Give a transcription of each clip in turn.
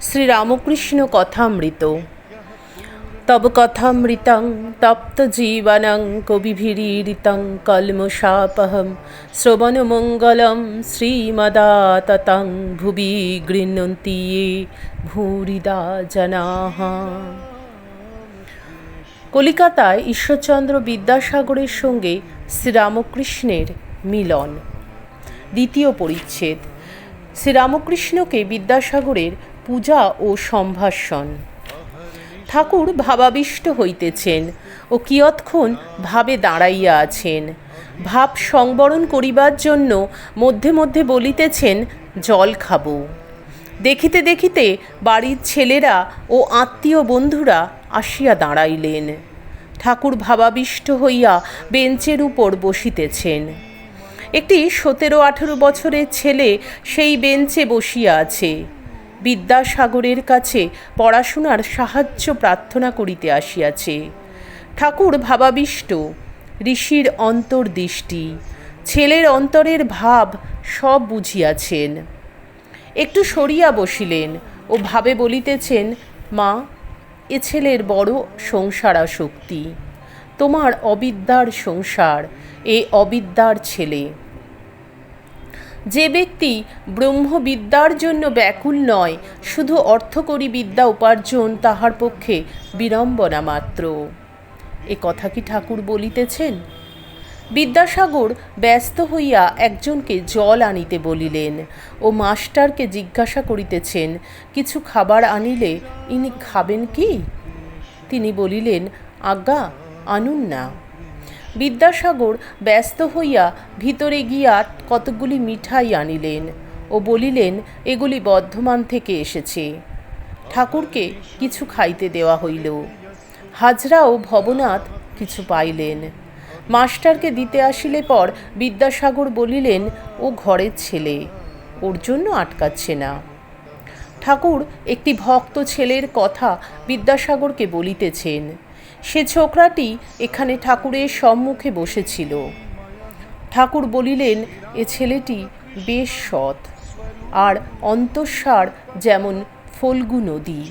শ্রীরামকৃষ্ণ কথামৃত। তব কথামৃতং তপ্ত জীবনং কবিভিরীড়িতং কলমশাপহম শ্রবণমঙ্গলম শ্রীমদাততং ভুবি গৃহন্তি ভূরিদা জনাঃ কলিকাতায় ঈশ্বরচন্দ্র বিদ্যাসাগরের সঙ্গে শ্রীরামকৃষ্ণের মিলন। দ্বিতীয় পরিচ্ছেদ। শ্রীরামকৃষ্ণকে বিদ্যাসাগরের পূজা ও সম্ভাষণ। ঠাকুর ভাবাবিষ্ট হইতেছেন ও কিয়ৎক্ষণ ভাবে দাঁড়াইয়া আছেন। ভাব সংবরণ করিবার জন্য মধ্যে মধ্যে বলিতেছেন, জল খাব। দেখিতে দেখিতে বাড়ির ছেলেরা ও আত্মীয় বন্ধুরা আসিয়া দাঁড়াইলেন। ঠাকুর ভাবাবিষ্ট হইয়া বেঞ্চের উপর বসিতেছেন। একটি সতেরো আঠেরো বছরের ছেলে সেই বেঞ্চে বসিয়া আছে। বিদ্যাসাগরের কাছে পড়াশোনার সাহায্য প্রার্থনা করিতে আসিয়াছে। ঠাকুর ভাবাবিষ্ট, ঋষির অন্তর্দৃষ্টি, ছেলের অন্তরের ভাব সব বুঝিয়াছেন। একটু সরিয়া বসিলেন ও ভাবে বলিতেছেন, মা, এ ছেলের বড় সংসার শক্তি তোমার অবিদ্যার সংসার, এ অবিদ্যার ছেলে। যে ব্যক্তি ব্রহ্মবিদ্যার জন্য ব্যাকুল নয়, শুধু অর্থকরী বিদ্যা উপার্জন তাহার পক্ষে বিড়ম্বনা মাত্র। এ কথা কি ঠাকুর বলিতেছেন? বিদ্যাসাগর ব্যস্ত হইয়া একজনকে জল আনিতে বলিলেন, ও মাস্টারকে জিজ্ঞাসা করিতেছেন, কিছু খাবার আনিলে ইনি খাবেন কি? তিনি বলিলেন, আজ্ঞা, আনুন না। বিদ্যাসাগর ব্যস্ত হইয়া ভিতরে গিয়া কতকগুলি মিঠাই আনিলেন ও বলিলেন, এগুলি বর্ধমান থেকে এসেছে। ঠাকুরকে কিছু খাইতে দেওয়া হইল। হাজরা ও ভবনাথ কিছু পাইলেন। মাস্টারকে দিতে আসিলে পর বিদ্যাসাগর বলিলেন, ও ঘরের ছেলে, ওর জন্য আটকাচ্ছে না। ঠাকুর একটি ভক্ত ছেলের কথা বিদ্যাসাগরকে বলিতেছেন। সে ছোকরাটি এখানে ঠাকুরের সম্মুখে বসেছিল। ঠাকুর বলিলেন, এ ছেলেটি বেশ সৎ, আর অন্তঃসার যেমন ফল্গু নদী,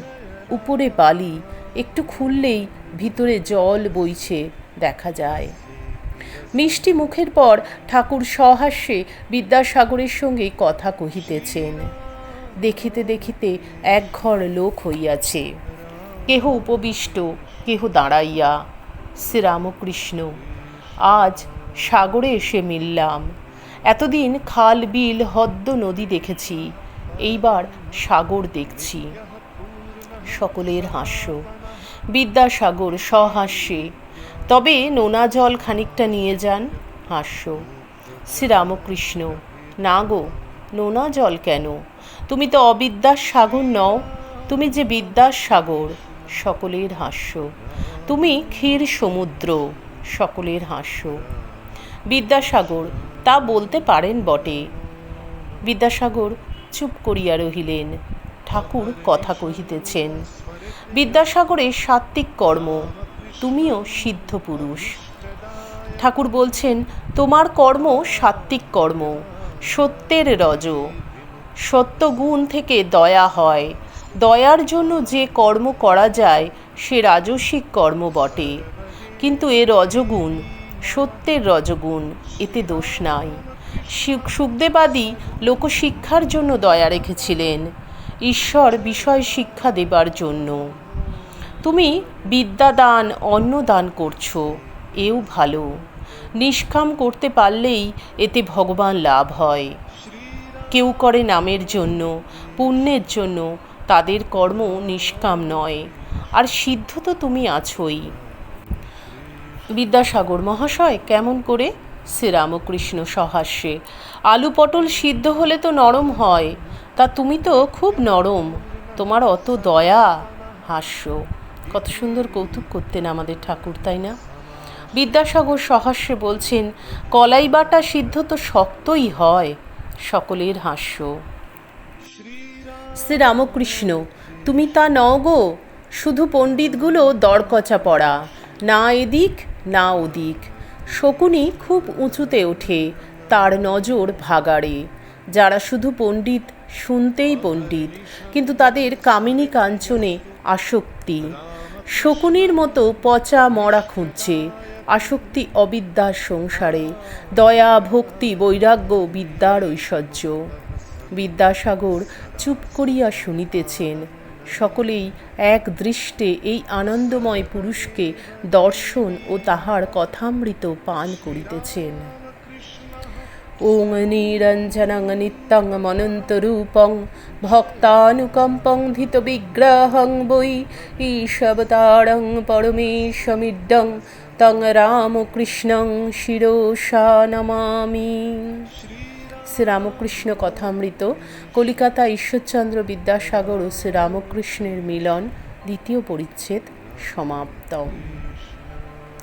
উপরে বালি, একটু খুললেই ভিতরে জল বইছে, দেখা যায়। মিষ্টি মুখের পর ঠাকুর সহাস্যে বিদ্যাসাগরের সঙ্গে কথা কহিতেছেন। দেখিতে দেখিতে এক ঘর লোক হইয়াছে। কেহ উপবিষ্ট, কেহ দাঁড়াইয়া। শ্রীরামকৃষ্ণ, আজ সাগরে এসে মিললাম। এতদিন খাল, বিল হদ্দ নদী দেখেছি, এইবার সাগর দেখছি। সকলের হাস্য। বিদ্যাসাগর সহাস্যে তবে নোনা জল খানিকটা নিয়ে যান, হাস্য। শ্রীরামকৃষ্ণ, না গো, নোনা জল কেন? তুমি তো অবিদ্যার সাগর নও, তুমি যে বিদ্যার সাগর, সকলের হাস্য। তুমি ক্ষীর সমুদ্র, সকলের হাস্য। বিদ্যাসাগর, তা বলতে পারেন বটে। বিদ্যাসাগর চুপ করিয়া রহিলেন, ঠাকুর কথা কহিতেছেন। বিদ্যাসাগরের সাত্ত্বিক কর্ম তুমিও সিদ্ধ পুরুষ। ঠাকুর বলছেন, তোমার কর্ম সাত্ত্বিক কর্ম, সত্যের রজ। সত্যগুণ থেকে দয়া হয়। দয়ার জন্য যে কর্ম করা যায়, সে রাজসিক কর্ম বটে। কিন্তু এ রজগুণ, সত্যের রজগুণ, এতে দোষ নাই। সুখদেবাদী লোকশিক্ষার জন্য দয়া রেখেছিলেন। ঈশ্বর বিষয় শিক্ষা দেবার জন্য। তুমি বিদ্যাদান, অন্নদান করছ, এও ভালো। নিষ্কাম করতে পারলেই এতে ভগবান লাভ হয়। কেউ করে নামের জন্য, পুণ্যের জন্য, তাদের কর্ম নিষ্কাম নয়। আর সিদ্ধ তো তুমি আছোই। বিদ্যাসাগর মহাশয় কেমন করে? শ্রীরামকৃষ্ণ সহাস্যে। আলু পটল সিদ্ধ হলে তো নরম হয়। তা তুমি তো খুব নরম। তোমার অত দয়া, হাস্য। কত সুন্দর কৌতুক করতেন আমাদের ঠাকুর, তাই না? বিদ্যাসাগর সহাস্যে বলছেন, কলাই বাটা সিদ্ধ তো শক্তই হয়, সকলের হাস্য। শ্রীরামকৃষ্ণ, তুমি তা নও গো, শুধু পণ্ডিতগুলো দরকচা পড়া, না এদিক, না ওদিক। শকুনি খুব উঁচুতে ওঠে, তার নজর ভাগাড়ে। যারা শুধু পণ্ডিত, শুনতেই পণ্ডিত, কিন্তু তাদের কামিনী কাঞ্চনে আসক্তি। শকুনির মতো পচা মরা খুঁজছে। আসক্তি অবিদ্যার সংসারে। দয়া, ভক্তি, বৈরাগ্য, বিদ্যার ঐশ্বর্য। বিদ্যাসাগর চুপ করিয়া শুনিতেছেন। সকলেই এক দৃষ্টে এই আনন্দময় পুরুষকে দর্শন ও তাহার কথামৃত পান করিতেছেন। ওং নিরঞ্জনং নিত্যং মনন্তরূপং ভক্তানুকম্পং ধিত বিগ্রহং বৈ ঈশবতারং পরমেশমিড্ডং তং রামকৃষ্ণং শিরোষা নমামি শ্রীরামকৃষ্ণ কথামৃত কলিকাতা ঈশ্বরচন্দ্র বিদ্যাসাগর ও শ্রীরামকৃষ্ণের মিলন দ্বিতীয় পরিচ্ছেদ সমাপ্ত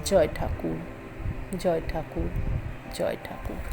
জয় ঠাকুর জয় ঠাকুর জয় ঠাকুর